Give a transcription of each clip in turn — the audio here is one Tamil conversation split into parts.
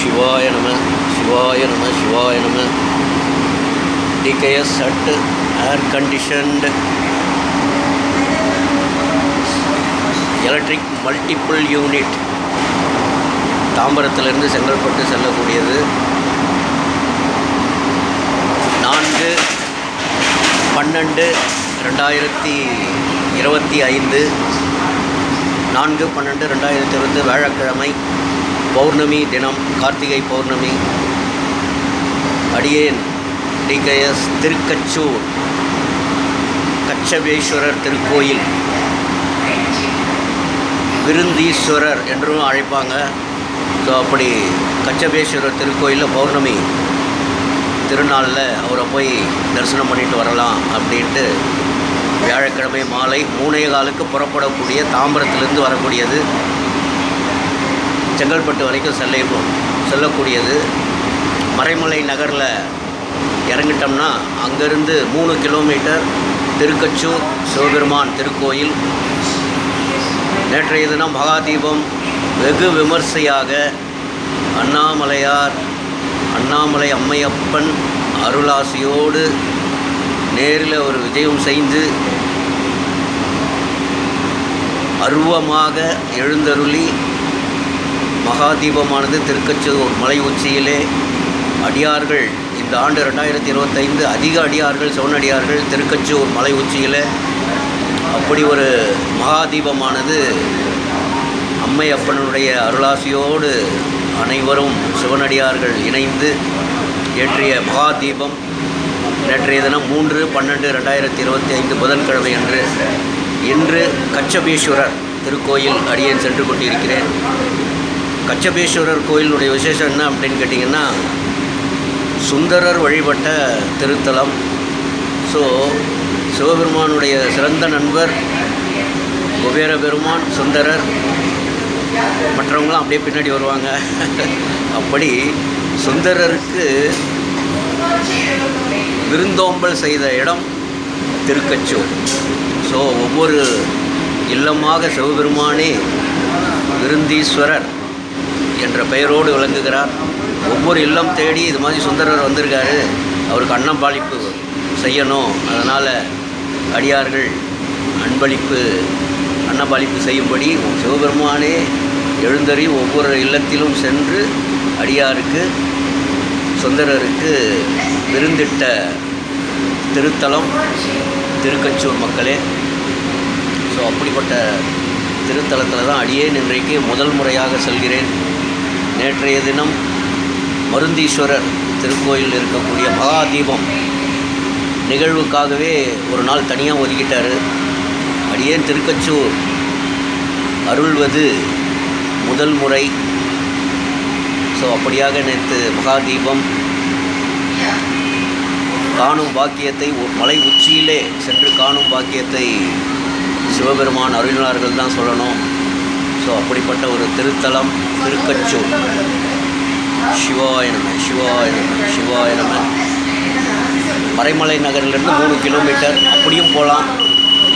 சிவாய நம சிவாய நம சிவாய நம. TKS at air conditioned electric multiple unit தாம்பரத்திலிருந்து Chengalpattu செல்லக்கூடியது. நான்கு பன்னெண்டு ரெண்டாயிரத்தி இருபத்தி ஐந்து. நான்கு பன்னெண்டு ரெண்டாயிரத்தி இருபது வியாழக்கிழமை. பௌர்ணமி தினம் கார்த்திகை பௌர்ணமி அடியேன் டிகேஎஸ் திருக்கச்சூர் கச்சபேஸ்வரர் திருக்கோயில் விருந்தீஸ்வரர் என்றும் அழைப்பாங்க. ஸோ அப்படி கச்சபேஸ்வரர் திருக்கோயிலில் பௌர்ணமி திருநாளில் அவரை போய் தரிசனம் பண்ணிட்டு வரலாம் அப்படின்ட்டு வியாழக்கிழமை மாலை மூணே காலுக்கு புறப்படக்கூடிய தாம்பரத்துலேருந்து வரக்கூடியது. செங்கல்பட்டு வரைக்கும் செல்ல செல்லக்கூடியது. மறைமலை நகரில் இறங்கிட்டோம்னா அங்கேருந்து மூணு கிலோமீட்டர் திருக்கச்சூர் சிவபெருமான் திருக்கோயில். நேற்றைய தினம் மகாதீபம் வெகு விமர்சையாக அண்ணாமலையார் அண்ணாமலை அம்மையப்பன் அருளாசியோடு நேரில் ஒரு விஜயம் செய்து அருவமாக எழுந்தருளி மகாதீபமானது திருக்கச்சூர் மலை உச்சியிலே அடியார்கள். இந்த ஆண்டு ரெண்டாயிரத்தி இருபத்தைந்து அதிக அடியார்கள் சிவனடியார்கள் திருக்கச்சூர் மலை உச்சியில். அப்படி ஒரு மகாதீபமானது அம்மை அப்பனுடைய அருளாசியோடு அனைவரும் சிவனடியார்கள் இணைந்து ஏற்றிய மகாதீபம். நேற்றைய தினம் மூன்று பன்னெண்டு ரெண்டாயிரத்தி இருபத்தி ஐந்து புதன்கிழமை அன்று இன்று கச்சபீஸ்வரர் திருக்கோயில் அடியேன் சென்று கொண்டிருக்கிறேன். கச்சபேஸ்வரர் கோயிலுடைய விசேஷம் என்ன அப்படின்னு கேட்டிங்கன்னா சுந்தரர் வழிபட்ட திருத்தலம். ஸோ சிவபெருமானுடைய சிறந்த நண்பர் குபேர பெருமான் சுந்தரர் மற்றவங்களாம் அப்படியே பின்னாடி வருவாங்க. அப்படி சுந்தரருக்கு விருந்தோம்பல் செய்த இடம் திருக்கச்சூர். ஸோ ஒவ்வொரு இல்லமாக சிவபெருமானே விருந்தீஸ்வரர் என்ற பெயரோடு விளங்குகிறார். ஒவ்வொரு இல்லம் தேடி இது மாதிரி சுந்தரர் வந்திருக்காரு. அவருக்கு அன்னம்பாளிப்பு செய்யணும். அதனால் அடியார்கள் அன்பளிப்பு அன்னபாளிப்பு செய்யும்படி சிவபெருமானே எழுந்தறி ஒவ்வொரு இல்லத்திலும் சென்று அடியாருக்கு சுந்தரருக்கு விருந்திட்ட திருத்தலம் திருக்கச்சூர் மக்களே. ஸோ அப்படிப்பட்ட திருத்தலத்தில் தான் அடியேன் இன்றைக்கு முதல் முறையாக செல்கிறேன். நேற்றைய தினம் மருந்தீஸ்வரர் திருக்கோயில் இருக்கக்கூடிய மகா தீபம் நிகழ்வுக்காகவே ஒரு நாள் தனியாக ஒதுக்கிட்டார். அடியேன் திருக்கச்சூர்? அருள்வது முதல் முறை. ஸோ அப்படியாக நேற்று மகா தீபம் காணும் பாக்கியத்தை மலை உச்சியிலே சென்று காணும் பாக்கியத்தை சிவபெருமான் அருளினார்கள் தான் சொல்லணும். ஸோ அப்படிப்பட்ட ஒரு திருத்தலம் திருக்கச்சூர். சிவாய நம சிவாய நம சிவாய நம. மறைமலை நகரிலிருந்து மூணு கிலோமீட்டர். அப்படியும் போகலாம்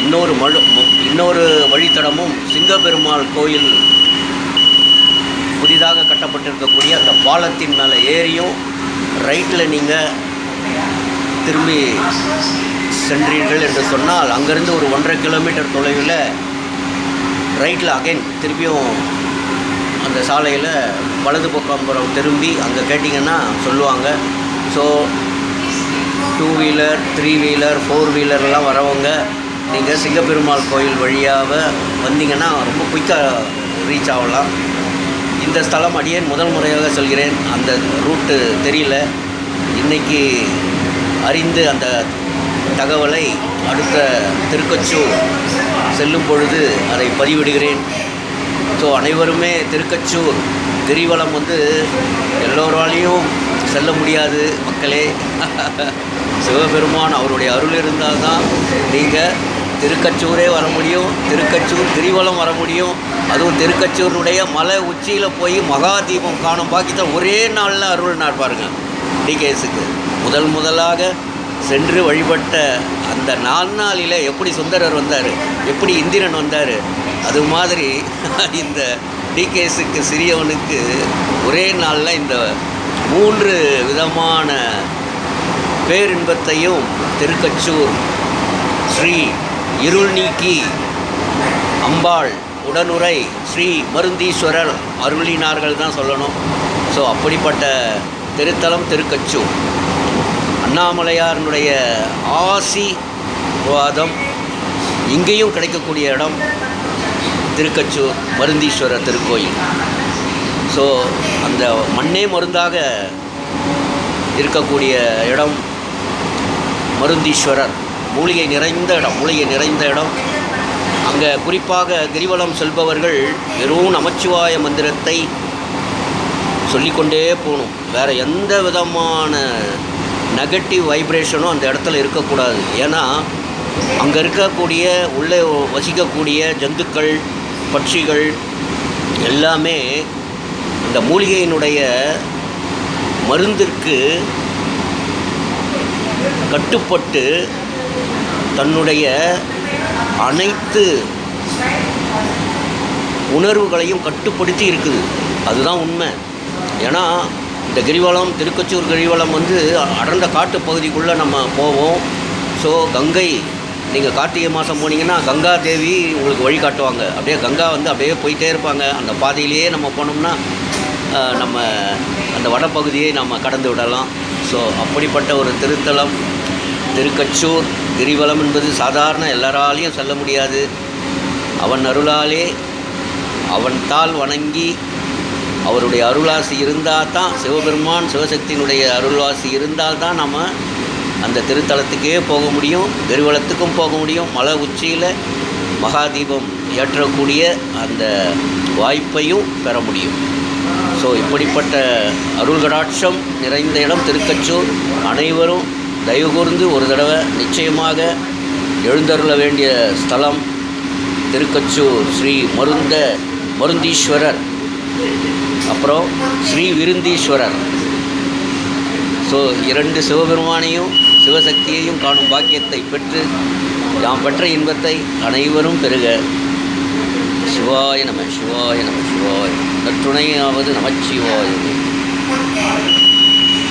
இன்னொரு மழு இன்னொரு வழித்தடமும் சிங்கப்பெருமாள் கோயில் புதிதாக கட்டப்பட்டிருக்கக்கூடிய அந்த பாலத்தின் மேலே ஏறியும் ரைட்டில் நீங்கள் திரும்பி சென்றீர்கள் என்று சொன்னால் அங்கேருந்து ஒரு ஒன்றரை கிலோமீட்டர் தொலைவில் ரைட்டில் அகைன் திருப்பியும் அந்த சாலையில் வலது பக்கம் புறம் திரும்பி அங்கே கேட்டிங்கன்னா சொல்லுவாங்க. So two wheeler three wheeler four வீலர்லாம் வரவங்க நீங்கள் சிங்கப்பெருமாள் கோயில் வழியாக வந்தீங்கன்னா ரொம்ப குயிக்காக ரீச் ஆகலாம். இந்த ஸ்தலம் அடியேன் முதல் முறையாக சொல்கிறேன். அந்த ரூட்டு தெரியல. இன்றைக்கி அறிந்து அந்த தகவலை அடுத்த திருக்கச்சூர் செல்லும் பொழுது அதை பதிவிடுகிறேன். ஸோ அனைவருமே திருக்கச்சூர் கிரிவலம் வந்து எல்லோராலையும் செல்ல முடியாது மக்களே. சிவபெருமான் அவருடைய அருள் இருந்தால் தான் நீங்கள் திருக்கச்சூரே வர முடியும் திருக்கச்சூர் கிரிவலம் வர முடியும். அதுவும் திருக்கச்சூருடைய மலை உச்சியில் போய் மகா தீபம் காணும் பாக்கியத்தை ஒரே நாளில் அருள் நாட்பாருங்க டிகேஎஸுக்கு முதல் முதலாக சென்று வழிபட்ட அந்த நாலு நாளில் எப்படி சுந்தரர் வந்தார்? எப்படி இந்திரன் வந்தார்? அது மாதிரி இந்த டிகேஸுக்கு சிறியவனுக்கு ஒரே நாளில் இந்த மூன்று விதமான பேரின்பத்தையும் திருக்கச்சூர் ஸ்ரீ இருள் நீக்கி அம்பாள் உடனுரை ஸ்ரீ மருந்தீஸ்வரர் அருளினார்கள் தான் சொல்லணும். ஸோ அப்படிப்பட்ட திருத்தலம் திருக்கச்சூர். அண்ணாமலையாரனுடைய ஆசி வாதம் இங்கேயும் கிடைக்கக்கூடிய இடம் திருக்கச்சூர் மருந்தீஸ்வரர் திருக்கோயில். ஸோ அந்த மண்ணே மருந்தாக இருக்கக்கூடிய இடம் மருந்தீஸ்வரர். மூலிகை நிறைந்த இடம் மூலிகை நிறைந்த இடம். அங்கே குறிப்பாக கிரிவலம் செல்பவர்கள் வெறும் நமச்சிவாய மந்திரத்தை சொல்லிக்கொண்டே போகணும். வேறு எந்த விதமான நெகட்டிவ் வைப்ரேஷனும் அந்த இடத்துல இருக்கக்கூடாது. ஏன்னா அங்கே இருக்கக்கூடிய உள்ளே வசிக்கக்கூடிய ஜந்துக்கள் பட்சிகள் எல்லாமே இந்த மூலிகையினுடைய மருந்திற்கு கட்டுப்பட்டு தன்னுடைய அனைத்து உணர்வுகளையும் கட்டுப்படுத்தி இருக்குது. அதுதான் உண்மை. ஏன்னா இந்த கிரிவலம் திருக்கச்சூர் கிரிவலம் வந்து அடர்ந்த காட்டு பகுதிக்குள்ளே நம்ம போவோம். ஸோ கங்கை நீங்கள் கார்த்திகை மாதம் போனீங்கன்னா கங்கா தேவி உங்களுக்கு வழி காட்டுவாங்க. அப்படியே கங்கா வந்து அப்படியே போயிட்டே இருப்பாங்க. அந்த பாதையிலேயே நம்ம போனோம்னா நம்ம அந்த வடப்பகுதியை நம்ம கடந்து விடலாம். ஸோ அப்படிப்பட்ட ஒரு திருத்தலம் திருக்கச்சூர் கிரிவலம் என்பது சாதாரண எல்லாராலையும் செல்ல முடியாது. அவன் அருளாலே அவன் தாள் வணங்கி அவருடைய அருளாசி இருந்தால் தான் சிவபெருமான் சிவசக்தியினுடைய அருள்வாசி இருந்தால் தான் நம்ம அந்த திருத்தலத்துக்கே போக முடியும் கிரிவலத்துக்கும் போக முடியும். மலை உச்சியில் மகாதீபம் ஏற்றக்கூடிய அந்த வாய்ப்பையும் பெற முடியும். ஸோ இப்படிப்பட்ட அருள்கடாட்சம் நிறைந்த இடம் திருக்கச்சூர். அனைவரும் தயவு கூர்ந்து ஒரு தடவை நிச்சயமாக எழுந்தருள வேண்டிய ஸ்தலம் திருக்கச்சூர். ஸ்ரீ மருந்த மருந்தீஸ்வரர். அப்புறம் ஸ்ரீ விருந்தீஸ்வரர். ஸோ இரண்டு சிவபெருமானையும் சிவசக்தியையும் காணும் பாக்கியத்தை பெற்று யாம் பெற்ற இன்பத்தை அனைவரும் பெறுக. சிவாய நம சிவாய நம சிவாய நற்றுணையாவது நமச்சிவாயவே